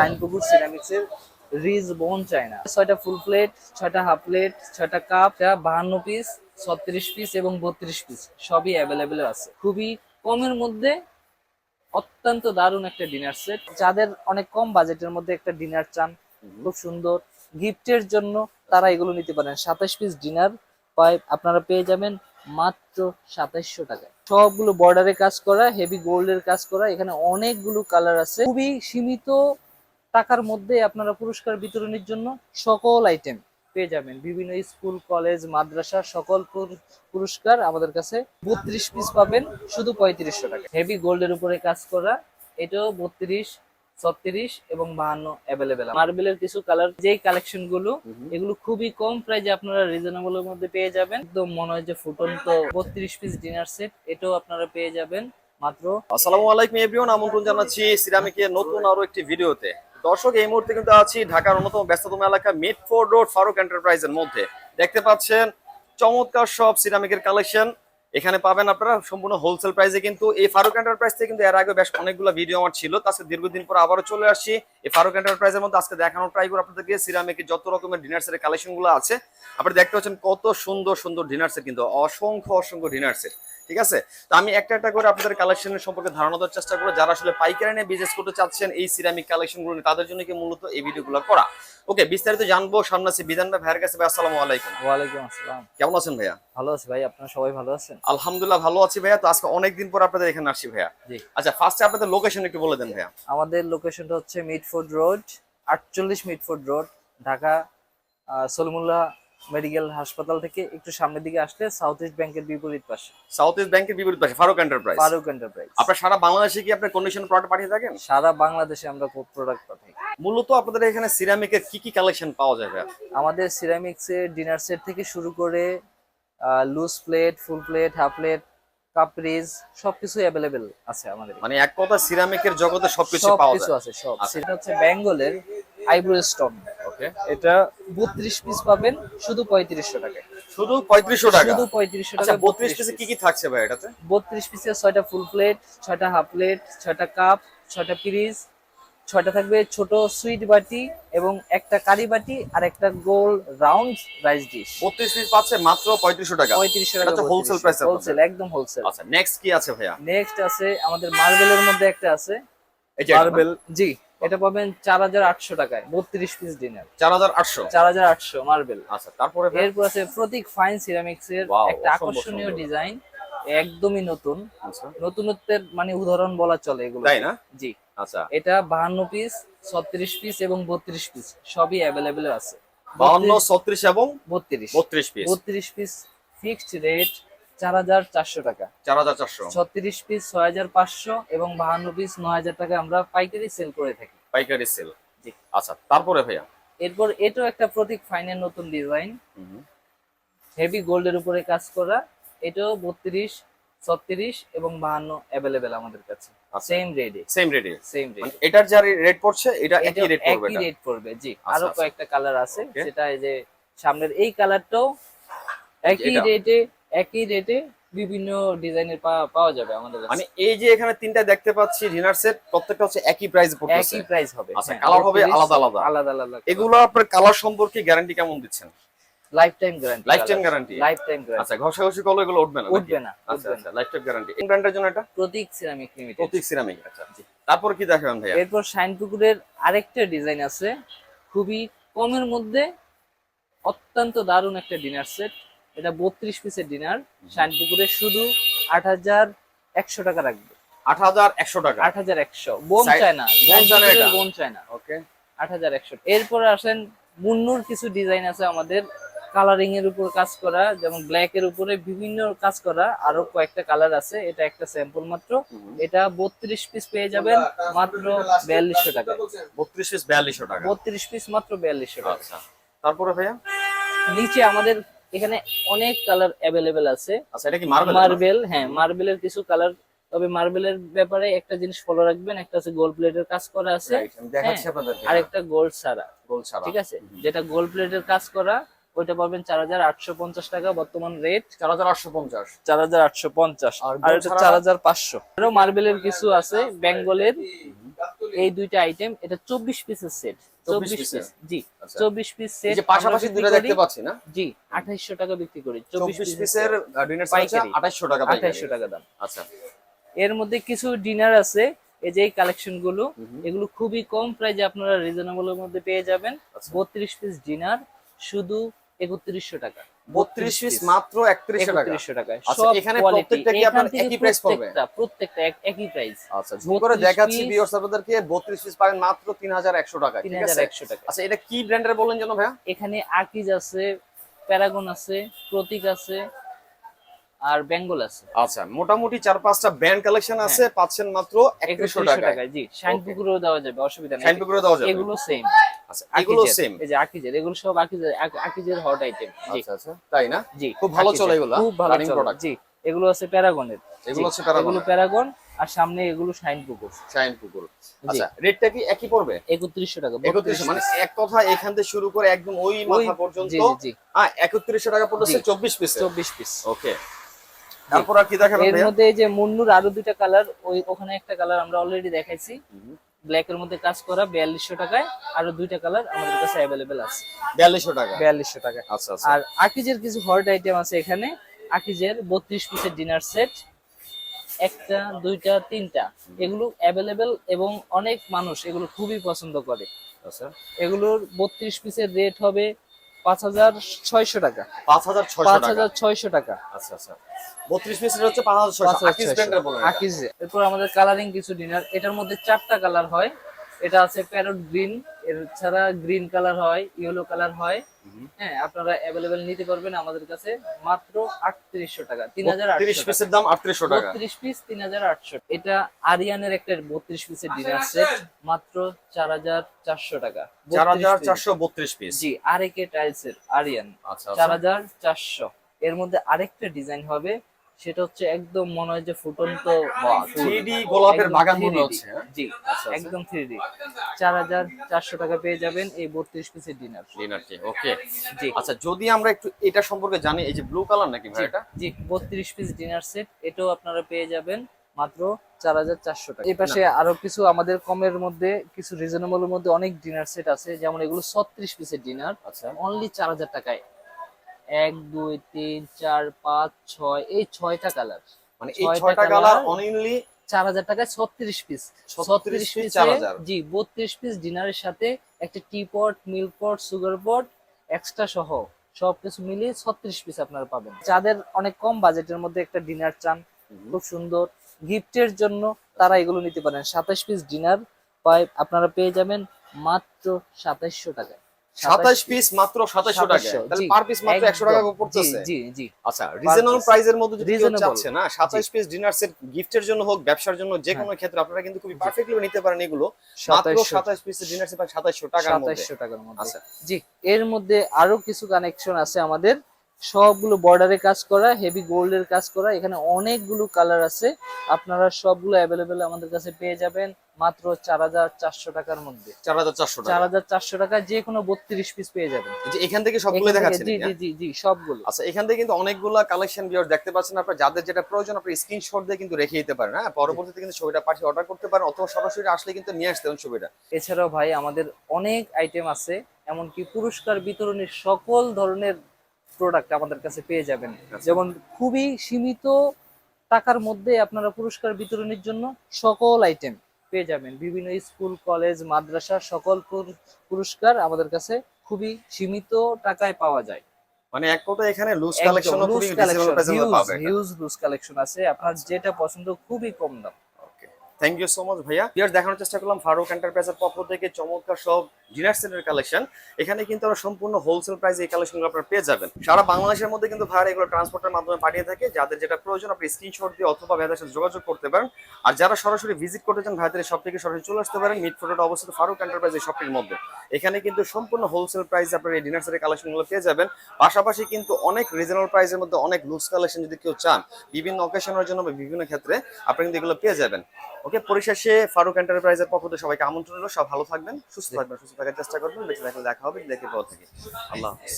সাইনপুকুর সিরামিক্সের ridge bone china. ছয়টা full plate ছয়টা half plate ছয়টা কাপ বাহান্ন পিস ছত্রিশ পিস এবং বত্রিশ পিস সবই অ্যাভেলেবেল আছে। খুবই কমের মধ্যে অত্যন্ত দারুণ একটা ডিনার সেট যাদের অনেক কম বাজেটের মধ্যে একটা ডিনার চান খুব সুন্দর। গিফটের জন্য তারা এগুলো নিতে পারেন। সাতাশ পিস ডিনার পাই আপনারা পেয়ে যাবেন মাত্র সাতাইশশো টাকায়। সবগুলো বর্ডারে কাজ করা হেভি গোল্ডের কাজ করা এখানে অনেকগুলো কালার আছে। খুবই সীমিত টাকার মধ্যে আপনারা পুরস্কার বিতরণের জন্য সকল আইটেম পেয়ে যাবেন। বিভিন্ন স্কুল কলেজ মাদ্রাসা সকল পুরস্কার আমাদের কাছে বত্রিশ পিস পাবেন শুধু পঁয়ত্রিশশো টাকা। হেভি গোল্ডের উপরে কাজ করা এটাও বত্রিশ ছত্রিশ এবং বাহান্ন অ্যাভেলেবেল মার্বেলের কিছু কালার যেই কালেকশনগুলো এগুলো খুবই কম প্রাইজে আপনারা রিজনেবল এর মধ্যে পেয়ে যাবেন। একদম মনে হয় যে ফুটন্ত বত্রিশ পিস ডিনার সেট এটাও আপনারা পেয়ে যাবেন মাত্র আসসালামু আলাইকুম এভরিওয়ান আমন্ত্রণ জানাচ্ছি সিরামিকের নতুন আরও একটি ভিডিওতে দর্শক, এই মুহূর্তে কিন্তু আছি ঢাকার অন্যতম ব্যস্ততম এলাকা মিডফোর্ড রোড, ফারুক এন্টারপ্রাইজের মধ্যে। দেখতে পাচ্ছেন চমৎকার সব সিরামিকের কালেকশন। এখানে পাবেন আপনারা সম্পূর্ণ হোলসেল প্রাইসে কিন্তু। এই ফারুক এন্টারপ্রাইজ থেকে কিন্তু এর আগে বেশ অনেকগুলো ভিডিও আমার ছিল। আজকে দীর্ঘদিন পর আবারও চলে আসছি। এই ফারুক এন্টারপ্রাইজের মধ্যে আজকে দেখানোর ট্রাই করে আপনাদেরকে। সিরামিকের যত রকমের ডিনার সেটের কালেকশনগুলো আছে আপনি দেখতে পাচ্ছেন কত সুন্দর সুন্দর ডিনার সেট কিন্তু, অসংখ্য অসংখ্য ডিনার সেট ঠিক আছে? তো আমি একটা একটা করে আপনাদের কালেকশনের সম্পর্কে ধারণা দেওয়ার চেষ্টা করব। যারা আসলে পাইকারি নিয়ে বিজনেস করতে চাচ্ছেন এই সিরামিক কালেকশনগুলো নিয়ে, তাদের জন্য কি মূলত এই ভিডিওগুলো করা? ওকে বিস্তারিত জানব। সামনে আছে বিধান ভাই ভাইয়ের কাছে ভাই আসসালামু আলাইকুম। ওয়ালাইকুম আসসালাম। কেমন আছেন ভাইয়া? ভালো আছি ভাই আপনারা সবাই ভালো আছেন? আলহামদুলিল্লাহ ভালো আছি ভাইয়া। তো আজকে অনেকদিন পর আপনাদের এখানে আসি ভাইয়া। জি। আচ্ছা ফার্স্টে আপনাদের লোকেশন একটু বলে দেন ভাইয়া। আমাদের লোকেশনটা হচ্ছে মিডফোর্ড রোড আটচল্লিশ Mitford road Dhaka Salimullah medical হাসপাতাল থেকে একটু সামনের দিকে আসলে সাউথ ইস্ট ব্যাংকের বিপরীত পাশে। সাউথ ইস্ট ব্যাংকের বিপরীত পাশে ফারুক এন্টারপ্রাইজ ফারুক এন্টারপ্রাইজ আপনার সারা বাংলাদেশে কি আপনার কন্ডিশন প্রোডাক্ট পাঠিয়ে থাকেন? সারা বাংলাদেশে আমরা প্রোডাক্ট পাঠাই। মূলত আপনাদের এখানে সিরামিকের কি কি কালেকশন পাওয়া যায় ভাইয়া? আমাদের সিরামিক্সের ডিনার সেট থেকে শুরু করে loose plate full plate half plate কাপরিজ সবকিছু অ্যাভেলেবেল আছে আমাদের মানে এক কথা সিরামিকের জগতে সবকিছু পাওয়া যায়। সবকিছু আছে সব। সেটা হচ্ছে বেঙ্গলের আইব্রো স্টোন এটা বত্রিশ পিস পাবেন শুধু পঁয়ত্রিশশো টাকায়। শুধু পঁয়ত্রিশশো টাকা? শুধু পঁয়ত্রিশশো আচ্ছা টাকা বত্রিশ পিসে কি কি থাকছে ভাই এটাতে? বত্রিশ পিসের ছয়টা ফুল প্লেট ছয়টা হাফ প্লেট ছয়টা কাপ ছয়টা পিরিজ ছয়টা থাকবে ছোট সুইট বাটি এবং একটা কারি বাটি আর একটা গোল রাউন্ড রাইস ডিশ বত্রিশ পিস পাচ্ছে মাত্র পঁয়ত্রিশশো টাকা। পঁয়ত্রিশশো এটা টাকা তো wholesale price হোলসেল একদম হোলসেল আচ্ছা নেক্সট কি আছে ভাইয়া? নেক্সট আছে আমাদের মার্বেলের মধ্যে একটা আছে। মার্বেল জি। এটা পাবেন চার হাজার আটশো টাকায় বত্রিশ পিস ডিনার চার হাজার আটশো? চার হাজার আটশো মার্বেল আচ্ছা তারপরে? এরপর আছে প্রতীক ফাইন সিরামিক্স এর একটা আকর্ষণীয় ডিজাইন একদমই নতুন। আচ্ছা। নতুনত্বের মানে উদাহরণ বলা চলে এগুলো। তাই না? জি। আচ্ছা। এটা বাহান্ন পিস ছত্রিশ পিস এবং বত্রিশ পিস সবই অ্যাভেলেবেল আছে। বাহান্ন ছত্রিশ এবং বত্রিশ। বত্রিশ পিস বত্রিশ পিস ফিক্সড রেট চার হাজার চারশো টাকা। চার হাজার চারশো। ছত্রিশ পিস ছয় হাজার পাঁচশো এবং বাহান্ন পিস নয় হাজার টাকা আমরা পাইকারি সেল করে থাকি। পাইকারি সেল। জি। আচ্ছা তারপরে ভাইয়া? এরপর এটাও একটা প্রতীক ফাইনের নতুন ডিজাইন। হেভি গোল্ডের উপরে কাজ করা। এটাও বত্রিশ ছত্রিশ এবং বাহান্ন অ্যাভেলেবেল আমাদের কাছে। সেম রেটে সেম রেটে সেম মানে এটার যা রেট পড়ছে এটা একই রেট পড়বে একই রেট পড়বে জি। আচ্ছা, আরও আচ্ছা। কয়েকটা কালার আছে. সেটা এই যে সামনের এই কালারটাও একই রেটে একই রেটে বিভিন্ন ডিজাইনের পাওয়া যাবে আমাদের মানে এই যে এখানে তিনটা দেখতে পাচ্ছি ডিনার সেট প্রত্যেকটা হচ্ছে একই প্রাইস পড়তেছে। একই প্রাইস হবে। আচ্ছা, color হবে আলাদা আলাদা। আলাদা আলাদা। এগুলো আপনার কালার সম্পর্কে গ্যারান্টি কেমন দিচ্ছেন? Lifetime guarantee Lifetime guarantee lifetime guarantee আচ্ছা ঘষাঘষি করলে এগুলো উঠবে না উঠবে না আচ্ছা আচ্ছা লাইফ টাইম গ্যারান্টি কোন ব্র্যান্ডের জন্য এটা? Pratik ceramic limited Pratik ceramic আচ্ছা। তারপর কি দেখাবেন ভাইয়া? এরপর শাইন পুকুরের আরেকটা ডিজাইন আছে। খুবই কমের মধ্যে অত্যন্ত দারুণ একটা ডিনার সেট এটা বত্রিশ পিসের ডিনার শাইন পুকুরের শুধু আট হাজার একশো টাকা রাখবে। আট হাজার একশো টাকা। আট হাজার একশো। বোন Side- চায় না। বোন চায় না এটা? চায় না। ওকে। আট হাজার একশো। এরপরে আসেন মুন্নুর কিছু ডিজাইন আছে আমাদের। কালারিং এর উপর কাজ করা যেমন ব্ল্যাক এর উপরে বিভিন্ন কাজ করা আরও কয়েকটা কালার আছে। এটা একটা স্যাম্পল মাত্র। এটা বত্রিশ পিস পেয়ে যাবেন মাত্র বিয়াল্লিশশো টাকা। বত্রিশ পিস বিয়াল্লিশশো টাকা। বত্রিশ পিস মাত্র বিয়াল্লিশশো টাকা। আচ্ছা। তারপরে ভাইয়া? নিচে আমাদের এখানে অনেক কালার অ্যাভেলেবেল আছে। আচ্ছা এটা কি মার্বেল মার্বেল হ্যাঁ মার্বেলের কিছু কালার তবে মার্বেলের ব্যাপারে একটা জিনিস ফলো রাখবেন একটা আছে গোল্ড প্লেটের কাজ করা আছে। আর একটা গোল্ড সারা গোল ছাড়া। ঠিক আছে? যেটা গোল্ড প্লেটের কাজ করা ওইটা পাবেন চার হাজার আটশো পঞ্চাশ টাকা বর্তমান রেট চার হাজার আটশো পঞ্চাশ। চার হাজার আটশো পঞ্চাশ। আর? চার হাজার পাঁচশো। মার্বেলের কিছু আছে বেঙ্গলের এই দুইটা আইটেম এটা চব্বিশ পিসের সেট চব্বিশ পিস জি আচ্ছা। চব্বিশ পিস সেট পাশাপাশি দুটো দেখতে পাচ্ছি না? জি আঠাইশশো টাকা বিক্রি করি চব্বিশ চব্বিশ পিসের পিসের ডিনার পাইকারি। আঠাশশো টাকা আঠাইশশো টাকা দাম। আচ্ছা। এর মধ্যে কিছু ডিনার আছে এই যে কালেকশনগুলো এগুলো খুবই কম প্রাইজে আপনারা রিজনেবল এর মধ্যে পেয়ে যাবেন। আচ্ছা। বত্রিশ পিস ডিনার শুধু একত্রিশশো টাকা। বত্রিশ পিস মাত্র একত্রিশশো টাকা। একত্রিশশো টাকায়। আচ্ছা, এখানে প্রত্যেকটা কি আপনার একই প্রাইস পড়বে? প্রত্যেকটা প্রত্যেকটা এক- একই প্রাইস আচ্ছা ঝুম করে দেখাচ্ছি ভিউয়ার্স আপনাদেরকে বত্রিশ পিস পাবেন মাত্র তিন হাজার একশো টাকা তিন ঠিক হাজার আছে একশো টাকা। আচ্ছা এটা কি ব্র্যান্ডের বললেন যেন ভাইয়া? এখানে আকিজ আছে প্যারাগন আছে প্রতীক আছে আর বেঙ্গল আছে। আচ্ছা মোটামুটি চার পাঁচটা ব্র্যান্ড কালেকশন আছে পাচ্ছেন মাত্র একত্রিশশো একত্রিশশো টাকা টাকা জি শাইন Okay. দেওয়া যাবে অসুবিধা নেই। দেওয়া যাবে। এগুলো সেম আচ্ছা এগুলো সেম এই যে আকিজের এগুলো সব আকিজের আকিজের হট আইটেম আচ্ছা আচ্ছা তাই না? জি খুব ভালো চলে এগুলো, খুব ভালো product। জি এগুলো আছে প্যারাগনের। এগুলো জি, হচ্ছে প্যারাগনের। এগুলো প্যারাগন আর সামনে এগুলো শাইন পুকুর। শাইন পুকুর। আচ্ছা রেটটা কি একই পড়বে? একত্রিশশো টাকা একত্রিশশো মানে এক কথা এখান থেকে শুরু করে একদম ওই মাথা পর্যন্ত হ্যাঁ একত্রিশশো টাকা পড়তেছে জি। চব্বিশ পিস চব্বিশ পিস ওকে। তারপর আর কি দেখাবেন এর মধ্যে এই যে মুন্নুর আরও দুইটা কালার ওই ওখানে একটা কালার আমরা অলরেডি দেখাইছি। ব্ল্যাক এর মধ্যে কাজ করা বিয়াল্লিশশো টাকায় আরও দুইটা কালার আমাদের কাছে অ্যাভেলেবেল আছে। বিয়াল্লিশশো টাকা? বিয়াল্লিশশো টাকা। আচ্ছা আচ্ছা। আর আকিজের কিছু হট আইটেম আছে এখানে। আকিজের বত্রিশ পিসের ডিনার সেট একটা দুইটা তিনটা। এগুলো অ্যাভেলেবেল এবং অনেক মানুষ এগুলো খুবই পছন্দ করে। আচ্ছা। এগুলোর বত্রিশ পিসের রেট হবে পাঁচ হাজার ছয়শো টাকা। পাঁচ হাজার পাঁচ হাজার ছয়শো টাকা। আচ্ছা আচ্ছা। বত্রিশ পিসের হচ্ছে পাঁচ হাজার। এরপর আমাদের কালারিং কিছু ডিনার এটার মধ্যে চারটা কালার হয়। এটা আছে প্যারট গ্রিন এর ছাড়া গ্রিন কালার হয় ইয়েলো কালার হয়। হ্যাঁ আপনারা অ্যাভেলেবেল নিতে পারবেন আমাদের কাছে মাত্র আটত্রিশশো টাকা তিন হাজার তিরিশ পিসের দাম আটত্রিশশো টাকা। বত্রিশ পিস তিন হাজার আটশো। এটা আরিয়ানের একটা বত্রিশ পিসের ডিনার সেট মাত্র চার হাজার চারশো টাকা। চার হাজার চারশো বত্রিশ পিস। জি আর টাইলসের টাইলস এর আরিয়ান। আচ্ছা চার আচ্ছা হাজার চারশো। এর মধ্যে আরেকটা ডিজাইন হবে সেটা হচ্ছে একদম মনে হয় যে ফুটন্ত থ্রি ডি গোলাপের একদম বাগান মনে হচ্ছে হ্যাঁ? জি আচ্ছা। একদম থ্রি ডি চার হাজার চারশো টাকা পেয়ে যাবেন এই বত্রিশ পিসের ডিনার। ডিনারটি ওকে জি। আচ্ছা যদি আমরা একটু এটা সম্পর্কে জানি এই যে ব্লু কালার নাকি ভাই এটা? জি বত্রিশ পিস ডিনার সেট এটাও আপনারা পেয়ে যাবেন মাত্র চার হাজার চারশো টাকা। এই পাশে আরও কিছু আমাদের কমের মধ্যে কিছু রিজনেবলের মধ্যে অনেক ডিনার সেট আছে যেমন এগুলো ছত্রিশ পিসের ডিনার আচ্ছা। অনলি চার হাজার টাকায়। এক দুই তিন চার পাঁচ ছয় এই ছয়টা কালার। মানে এই ছয়টা কালার অনলি চার হাজার টাকায় ছত্রিশ পিস 36 piece, পিসে 4000 জি বত্রিশ পিস ডিনারের সাথে একটা tea pot milk pot sugar pot extra সহ সবকিছু মিলিয়ে ছত্রিশ পিস আপনারা পাবেন। যাদের অনেক কম বাজেটের মধ্যে একটা ডিনার চান খুব সুন্দর। গিফটের জন্য তারা এগুলো নিতে পারেন। সাতাশ পিস ডিনার পাই আপনারা পেয়ে যাবেন মাত্র সাতাইশশো টাকায়। সাতাশ পিস মাত্র সাতাশশো টাকা। 2700 তাহলে পার পিস মাত্র একশো টাকা একদম, পড়তেছে। জি জি। আচ্ছা রিজনেবল। প্রাইসের মধ্যে যদি কেউ চাচ্ছে না সাতাশ পিস ডিনার সেট গিফটের জন্য হোক ব্যবসার জন্য যে কোনো ক্ষেত্রে আপনারা কিন্তু খুবই পারফেক্টলি নিতে পারেন এগুলো। মাত্র 2700 সাতাশ পিসের ডিনার সেট সাতাশশো টাকার মধ্যে। সাতাইশশো টাকার মধ্যে। আচ্ছা। জি এর মধ্যে আরও কিছু কানেকশন আছে আমাদের। সবগুলো বর্ডারে কাজ করা হেভি গোল্ডের কাজ করা। এখানে অনেকগুলো কালার আছে। আপনারা সবগুলো অ্যাভেলেবেল আমাদের কাছে পেয়ে যাবেন। মাত্র চার হাজার চারশো টাকার মধ্যে। চার হাজার চারশো চার টাকা হাজার চারশো টাকা যে কোনো বত্রিশ পিস পেয়ে যাবেন। এখান থেকে সবগুলো দেখাচ্ছেন জি জি হ্যাঁ? জি জি সবগুলো। আচ্ছা এখান থেকে কিন্তু অনেকগুলা কালেকশন দেখতে পাচ্ছেন আপনার। যাদের যেটা প্রয়োজন আপনি স্ক্রিনশট দিয়ে কিন্তু রেখে দিতে পারেন হ্যাঁ? পরবর্তীতে কিন্তু ছবিটা পাঠিয়ে অর্ডার করতে পারেন অথবা সরাসরি আসলে কিন্তু নিয়ে আসতে পারেন ছবিটা। এছাড়াও ভাই আমাদের অনেক আইটেম আছে এমনকি পুরস্কার বিতরণের সকল ধরনের প্রোডাক্ট আমাদের কাছে পেয়ে যাবেন। যেমন খুবই সীমিত টাকার মধ্যে আপনারা পুরস্কার বিতরণের জন্য সকল আইটেম পেয়ে যাবেন। বিভিন্ন স্কুল কলেজ মাদ্রাসা সকল পুর- পুরস্কার আমাদের কাছে খুবই সীমিত টাকায় পাওয়া যায়। মানে এক কথা এখানে loose collection huge loose collection আছে। আপনার যেটা পছন্দ খুবই কম দাম। থ্যাংক ইউ সো মাচ ভাইয়া। ইয়ার দেখানোর চেষ্টা করলাম ফারুক এন্টারপ্রাইজের পক্ষ থেকে চমৎকার সব ডিনার সেটের কালেকশন এখানে কিন্তু আমরা সম্পূর্ণ হোলসেল প্রাইসে এই কালেকশনগুলো আপনারা পেয়ে যাবেন। সারা বাংলাদেশের মধ্যে কিন্তু ভাইরা এগুলো ট্রান্সপোর্টের মাধ্যমে পাঠিয়ে থাকে। যাদের যেটা প্রয়োজন, আপনি স্ক্রিনশট দিয়ে অথবা ভাইদের সাথে যোগাযোগ করতে পারেন। আর যারা সরাসরি ভিজিট করতে চান ভাইদের সব থেকে সরাসরি চলে আসতে পারেন। মিট ফোটোটা অবস্থিত ফারুক এন্টারপ্রাইজ এই শপটির মধ্যে। এখানে কিন্তু সম্পূর্ণ হোলসেল প্রাইস আপনার এই ডিনার সেটের কালেকশনগুলো পেয়ে যাবেন। পাশাপাশি কিন্তু অনেক রিজনেবল প্রাইসের মধ্যে অনেক লুজ কালেকশন যদি কেউ চান, বিভিন্ন অকেশনের জন্য বিভিন্ন ক্ষেত্রে আপনি কিন্তু এগুলো পেয়ে যাবেন। ওকে পরিশেষে ফারুক এন্টারপ্রাইজের পক্ষ থেকে সবাইকে আমন্ত্রণ সব ভালো থাকবেন, সুস্থ থাকবেন, সুস্থ থাকার চেষ্টা করবেন। বেঁচে থাকলে দেখা হবে, দেখে পাওয়া থেকে। আল্লাহ হাফিজ।